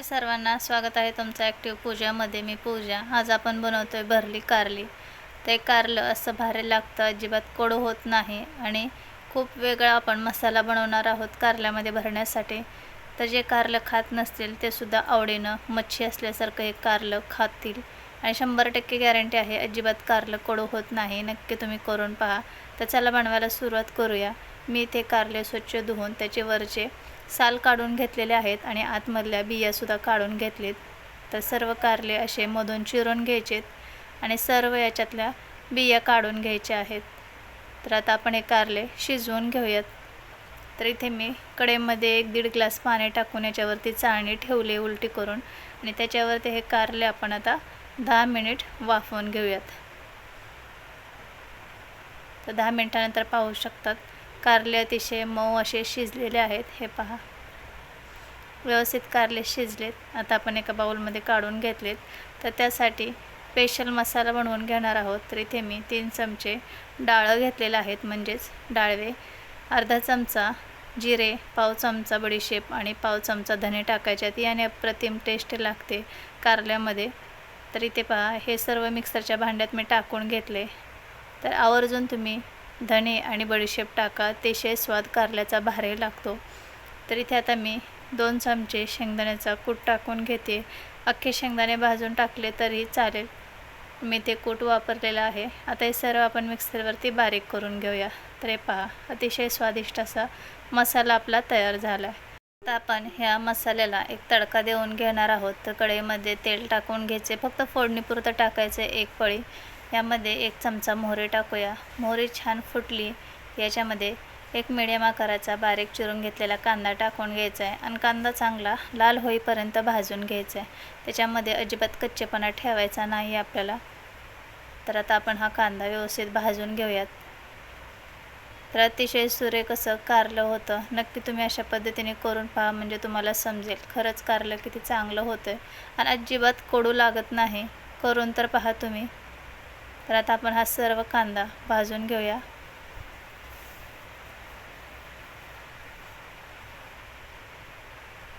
हाय सर्वांना स्वागत आहे तुमचं ॲक्टिव्ह पूजामध्ये मी पूजा. आज आपण बनवतो आहे भरली कारली. ते कारलं असं भारी लागतं. अजिबात कोडं होत नाही आणि खूप वेगळा आपण मसाला बनवणार आहोत कारल्यामध्ये भरण्यासाठी. तर जे कारलं खात नसतील ते सुद्धा आवडीनं मच्छी असल्यासारखं हे कारलं खातील. आणि शंभर टक्के गॅरंटी आहे अजिबात कारलं कोडं होत नाही. नक्की तुम्ही करून पहा. तर चला बनवायला सुरुवात करूया. मी ते कारले स्वच्छ धुवून त्याचे वरचे साल काढून घेतलेले आहेत आणि आतमधल्या बियासुद्धा काढून घेतलेत. तर सर्व कारले असे मधून चिरून घ्यायचेत आणि सर्व याच्यातल्या बिया काढून घ्यायच्या आहेत. तर आता आपण हे कारले शिजवून घेऊयात. तर इथे मी कडेमध्ये एक दीड ग्लास पाणी टाकून याच्यावरती चाळणी ठेवली उलटी करून आणि त्याच्यावरती हे कारले आपण आता दहा मिनिट वाफवून घेऊयात. तर दहा मिनटानंतर पाहू शकतात कारले अतिशय मऊ असे शिजलेले आहेत हे पहा. व्यवस्थित कारले शिजलेत. आता आपण एका बाऊलमध्ये काढून घेतलेत. तर त्यासाठी स्पेशल मसाला बनवून घेणार आहोत. तर इथे मी तीन चमचे डाळं घेतलेलं आहेत म्हणजेच डाळवे अर्धा चमचा जिरे पाव चमचा बडीशेप आणि पाव चमचा धने टाकायच्यात. याने अप्रतिम टेस्ट लागते कारल्यामध्ये. तर इथे पहा हे सर्व मिक्सरच्या भांड्यात मी टाकून घेतले. तर आवर्जून तुम्ही धणे आणि बडीशेप टाका अतिशय स्वाद कारल्याचा भारे लागतो. तर इथे आता मी दोन चमचे शेंगदाण्याचा कूट टाकून घेते. अख्खे शेंगदाणे भाजून टाकले तरी चालेल. मी ते कूट वापरलेलं आहे. आता हे सर्व आपण मिक्सरवरती बारीक करून घेऊया. तर हे पहा अतिशय स्वादिष्ट असा मसाला आपला तयार झाला आहे आता आपण ह्या मसाल्याला एक तडका देऊन घेणार आहोत. तर कढईमध्ये तेल टाकून घ्यायचे. फक्त फोडणीपुरतं टाकायचं एक पळी यामध्ये एक चमचा मोहरी टाकूया. मोहरी छान फुटली. याच्यामध्ये एक मिडियम आकाराचा बारीक चिरून घेतलेला कांदा टाकून घ्यायचा आहे आणि कांदा चांगला लाल होईपर्यंत भाजून घ्यायचा आहे त्याच्यामध्ये अजिबात कच्चेपणा ठेवायचा नाही आपल्याला. तर आता आपण हा कांदा व्यवस्थित भाजून घेऊयात. तर अतिशय सुरे कसं कारलं होतं. नक्की तुम्ही अशा पद्धतीने करून पहा म्हणजे तुम्हाला समजेल. खरंच कारलं किती चांगलं होतं आहे आणि अजिबात कडू लागत नाही. करून तर पहा तुम्ही. तर आता आपण हा सर्व कांदा भाजून घेऊया.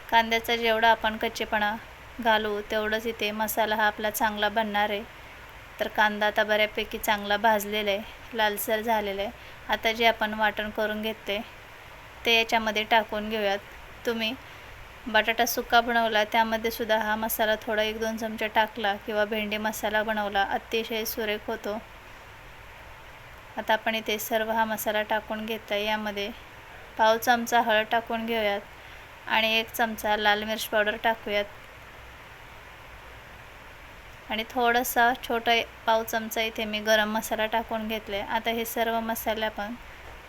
कांद्याचा जेवढा आपण कच्चेपणा घालू तेवढंच इथे मसाला हा आपला चांगला बनणार आहे. तर कांदा आता बऱ्यापैकी चांगला भाजलेला आहे लालसर झालेला आहे. आता जे आपण वाटण करून घेते ते याच्यामध्ये टाकून घेऊयात. तुम्ही बटाटा सुका बनवला त्यामध्ये सुद्धा हा मसाला थोडा एक दोन चमचे टाकला किंवा भेंडी मसाला बनवला अतिशय सुरेख होतो. आता आपण इथे सर्व हा मसाला टाकून घेतला. यामध्ये पाव चमचा हळद टाकून घेऊयात आणि एक चमचा लाल मिरच पावडर टाकूयात. आणि थोडासा छोटा पाव चमचा इथे मी गरम मसाला टाकून घेतले आता हे सर्व मसाले आपण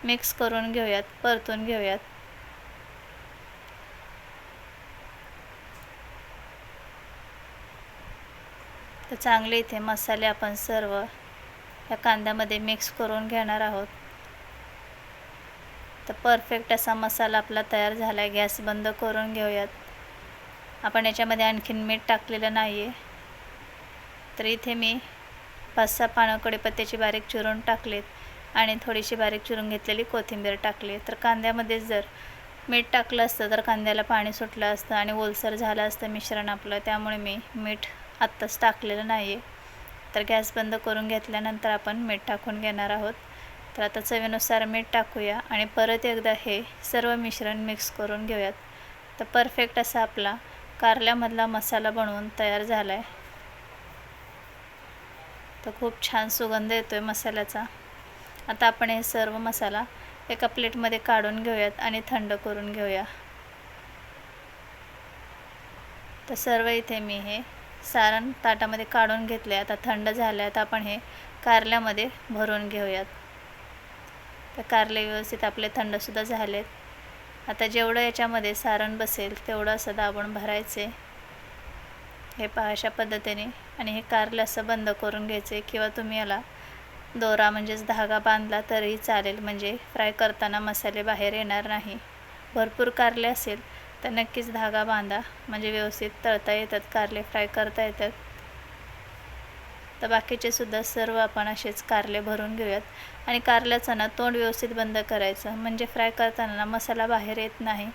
मिक्स करून घेऊयात परतून घेऊयात. तर चांगले इथे मसाले आपण सर्व या कांद्यामध्ये मिक्स करून घेणार आहोत. तर परफेक्ट असा मसाला आपला तयार झाला आहे गॅस बंद करून घेऊयात. आपण याच्यामध्ये आणखीन मीठ टाकलेलं नाही आहे तर इथे मी पाच सहा पानं कढीपत्त्याची बारीक चिरून टाकलेत आणि थोडीशी बारीक चिरून घेतलेली कोथिंबीर टाकली तर कांद्यामध्ये जर मीठ टाकलं असतं तर कांद्याला पाणी सुटलं असतं आणि ओलसर झालं असतं मिश्रण आपलं त्यामुळे मी मीठ आत्ताच टाकलेलं नाही आहे तर गॅस बंद करून घेतल्यानंतर आपण मीठ टाकून घेणार आहोत. तर आता चवीनुसार मीठ टाकूया आणि परत एकदा हे सर्व मिश्रण मिक्स करून घेऊयात. तर परफेक्ट असा आपला कारल्यामधला मसाला बनवून तयार झाला आहे तर खूप छान सुगंध येतो आहे मसाल्याचा. आता आपण हे सर्व मसाला एका प्लेटमध्ये काढून घेऊयात आणि थंड करून घेऊया. तर सर्व इथे मी हे सारण ताटामध्ये काढून घेतले आता थंड झाले आता आपण हे कारल्यामध्ये भरून घेऊयात. तर कारले व्यवस्थित आपले थंडसुद्धा झालेत. आता जेवढं याच्यामध्ये सारण बसेल तेवढं असं दाबून भरायचे. हे पहा अशा पद्धतीने. आणि हे कारलं असं बंद करून घ्यायचे किंवा तुम्ही याला दोरा म्हणजेच धागा बांधला तरीही चालेल. म्हणजे फ्राय करताना मसाले बाहेर येणार नाही. भरपूर कारले असेल. तर नक्कीच धागा बांधा. म्हणजे व्यवस्थित तळता येतात कारले फ्राय करता येतात. तर बाकीचे सुद्धा सर्व आपण असेच कारले भरून घेऊयात. आणि कारल्याचं ना तोंड व्यवस्थित बंद करायचं. म्हणजे फ्राय करताना मसाला बाहेर येत नाही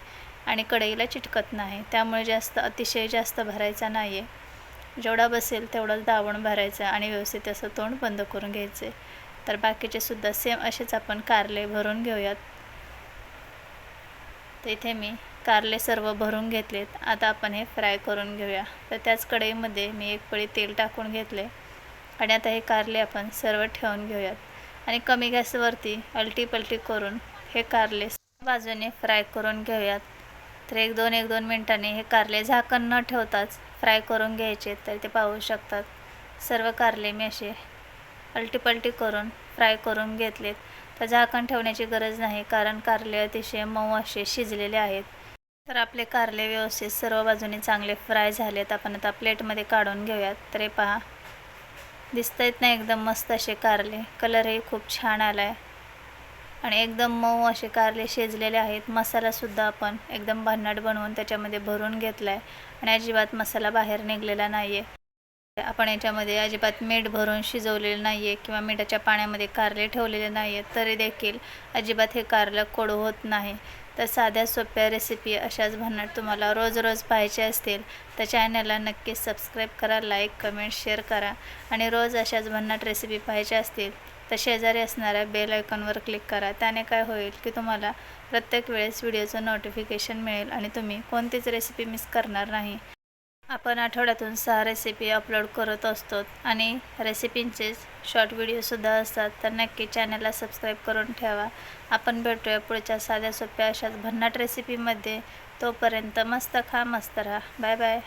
आणि कढईला चिटकत नाही. त्यामुळे जास्त अतिशय जास्त भरायचा नाही आहे जेवढा बसेल तेवढंच दावण भरायचं आणि व्यवस्थित असं तोंड बंद करून घ्यायचे. तर बाकीचे सुद्धा सेम असेच आपण कारले भरून घेऊयात. तर इथे मी कारले सर्व भरून घेतलेत. आता आपण हे फ्राय करून घेऊया. तर त्याच कढईमध्ये मी एक पळी तेल टाकून घेतले. आणि आता हे कारले आपण सर्व ठेवून घेऊयात. आणि कमी गॅसवरती अलटी पलटी करून हे कारले बाजूने फ्राय करून घेऊयात. तर एक दोन एक दोन मिनटांनी हे कारले झाकण न ठेवताच फ्राय करून घ्यायचे तर ते पाहू शकतात. सर्व कारले मी असे अलटीपलटी करून फ्राय करून घेतलेत. तर झाकण ठेवण्याची गरज नाही कारण कारले अतिशय मऊ असे शिजलेले आहेत. तर आपले कारले व्यवस्थित सर्व बाजूने चांगले फ्राय झालेत. आपण आता प्लेटमध्ये काढून घेऊयात. तर हे पहा. दिसत आहेत ना एकदम मस्त असे कारले. कलरही खूप छान आला आहे आणि एकदम मऊ असे कारले शिजलेले आहेत. मसालासुद्धा आपण एकदम भन्नाट बनवून त्याच्यामध्ये भरून घेतला आहे आणि अजिबात मसाला बाहेर निघलेला नाही आहे आपण याच्यामध्ये अजिबात मीठ भरून शिजवलेलं नाही आहे किंवा मिठाच्या पाण्यामध्ये कारले ठेवलेले नाही आहेत तरी देखील अजिबात हे कारलं कोडू होत नाही. तर साध्या सोप्या रेसिपी अशाच भन्नाट तुम्हाला रोज रोज पाहायचे असतील तर चॅनलला नक्कीच सबस्क्राईब करा लाईक कमेंट शेअर करा आणि रोज अशाच भन्नाट रेसिपी पाहायच्या असतील तर शेजारी असणाऱ्या बेल आयकॉनवर क्लिक करा. त्याने काय होईल की तुम्हाला प्रत्येक वेळेस व्हिडिओचं नोटिफिकेशन मिळेल आणि तुम्ही कोणतीच रेसिपी मिस करणार नाही. आपण आठवड्यातून सहा रेसिपी अपलोड करत असतो आणि रेसिपींचेच शॉर्ट व्हिडिओसुद्धा असतात. तर नक्की चॅनलला सबस्क्राईब करून ठेवा. आपण भेटूया पुढच्या साध्या सोप्या अशाच भन्नाट रेसिपीमध्ये तोपर्यंत मस्त खा मस्त राहा. Bye bye